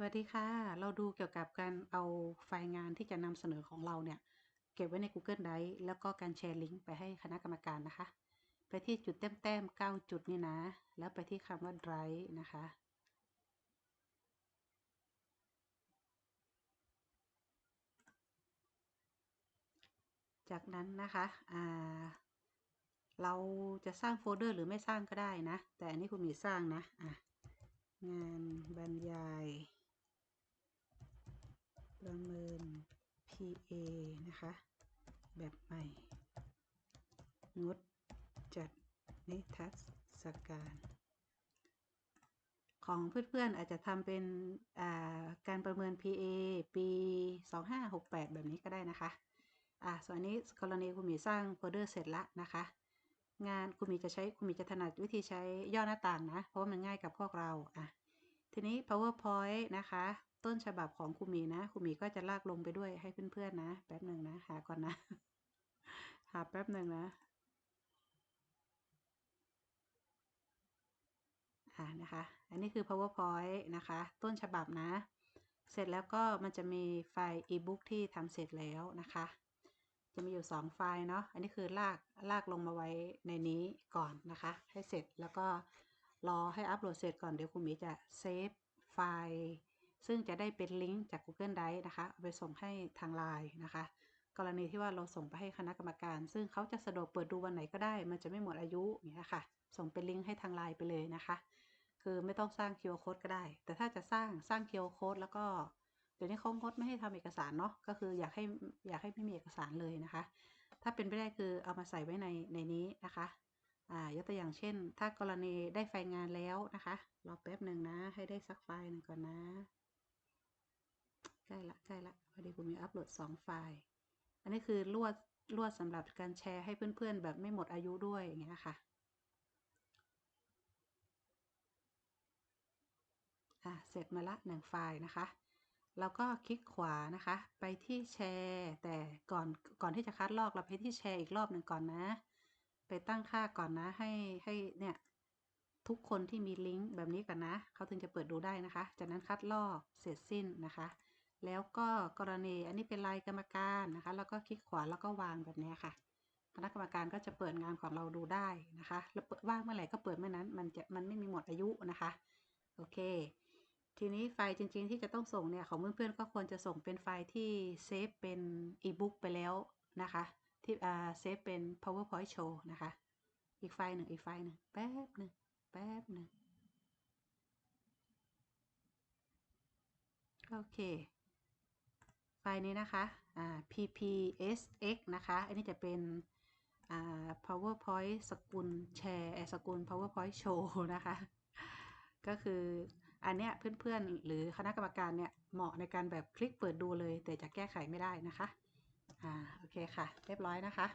สวัสดีค่ะ เราดูเกี่ยวกับการเอาไฟล์งานที่จะนำเสนอของเราเนี่ย เก็บไว้ใน Google Drive แล้วก็การแชร์ลิงก์ไปให้คณะกรรมการนะคะ ไปที่จุดแต้มๆ9จุดนี่นะ แล้วไปที่คำว่า Drive นะคะ จากนั้นนะคะอ่าเราจะสร้างโฟลเดอร์หรือไม่สร้างก็ได้นะ แต่อันนี้คุณมีสร้างนะอะงานบรรยาย ประเมิน PA นะคะ แบบใหม่ งดจัดนิทรรศการ ของเพื่อนๆอาจจะทำเป็นการประเมิน PA ปี 2568 แบบนี้ก็ได้นะคะ อ่าส่วนนี้กรณีคุณมีสร้างโฟลเดอร์เสร็จแล้วนะคะ งานคุณมีจะใช้คุณมีจะถนัดวิธีใช้ย่อหน้าต่างนะ เพราะว่ามันง่ายกับพวกเรา อะ ทีนี้ powerpoint นะคะ ต้นฉบับของคุณมีนะคุณมีก็จะลากลงไปด้วยให้เพื่อนๆนะ แป๊บหนึ่งนะ หาก่อนนะ หาแป๊บหนึ่งนะอ่านะคะ อันนี้คือ powerpoint นะคะ ต้นฉบับนะ เสร็จแล้วก็มันจะมีไฟล์ ebook ที่ทำเสร็จแล้วนะคะ จะมีอยู่ 2 ไฟล์เนาะ อันนี้คือลากลากลงมาไว้ในนี้ก่อนนะคะ ให้เสร็จแล้วก็ รอให้อัปโหลดเสร็จก่อนเดี๋ยวคุณหมีจะเซฟไฟล์ ซึ่งจะได้เป็นลิงก์จาก Google Drive นะคะ ไปส่งให้ทางไลน์นะคะ กรณีที่ว่าเราส่งไปให้คณะกรรมการ ซึ่งเขาจะสะดวกเปิดดูวันไหนก็ได้ มันจะไม่หมดอายุอย่างนี้ค่ะ ส่งเป็นลิงก์ให้ทางไลน์ไปเลยนะคะ คือไม่ต้องสร้าง QR code ก็ได้ แต่ถ้าจะสร้างสร้าง QR code แล้วก็เดี๋ยวนี้เขางดไม่ให้ทำเอกสารเนาะ ก็คืออยากให้อยากให้ไม่มีเอกสารเลยนะคะ ถ้าเป็นไปได้คือเอามาใส่ไว้ในในนี้นะคะ อ่ายกตัวอย่างเช่น ถ้ากรณีได้ไฟล์งานแล้วนะคะ รอแป๊บหนึ่งนะ ให้ได้สักไฟล์หนึ่งก่อนนะ ใกล้ละใกล้ละพอดีผมมีอัปโหลด 2 ไฟล์ อันนี้คือลวดลวดสำหรับการแชร์ให้เพื่อนๆ แบบไม่หมดอายุด้วยอย่างเงี้ยค่ะอะเสร็จมาละหนึ่งไฟล์นะคะแล้วก็คลิกขวานะคะ ไปที่แชร์ แต่ก่อนก่อนที่จะคัดลอกเราไปที่แชร์อีกรอบหนึ่งก่อนนะ ไปตั้งค่าก่อนนะ ให้ให้เนี่ยทุกคนที่มีลิงก์แบบนี้กันนะ เขาถึงจะเปิดดูได้นะคะ จากนั้นคัดลอกเสร็จสิ้นนะคะ แล้วก็กรณีอันนี้เป็นลายกรรมการนะคะ แล้วก็คลิกขวาแล้วก็วางแบบนี้ค่ะ คณะกรรมการก็จะเปิดงานของเราดูได้นะคะ แล้วว่างเมื่อไหร่ก็เปิดเมื่อนั้น มันจะมันไม่มีหมดอายุนะคะ โอเค ทีนี้ไฟล์จริงๆ ที่จะต้องส่งเนี่ยของเพื่อนๆก็ควรจะส่งเป็นไฟล์ที่เซฟเป็นอีบุ๊กไปแล้วนะคะ ที่อ่าเซฟเป็น powerpoint show นะคะ อีกไฟล์หนึ่งอีกไฟล์หนึ่งแป๊บหนึ่งแป๊บหนึ่งโอเคไฟล์นี้นะคะอ่า ppsx นะคะ อันนี้จะเป็นอ่า powerpoint สกุลแชร์สกุล powerpoint show นะคะ ก็คืออันเนี้ยเพื่อนๆ หรือคณะกรรมการเนี่ยเหมาะในการแบบคลิกเปิดดูเลย แต่จะแก้ไขไม่ได้นะคะ อ่าโอเคค่ะ เรียบร้อยนะคะ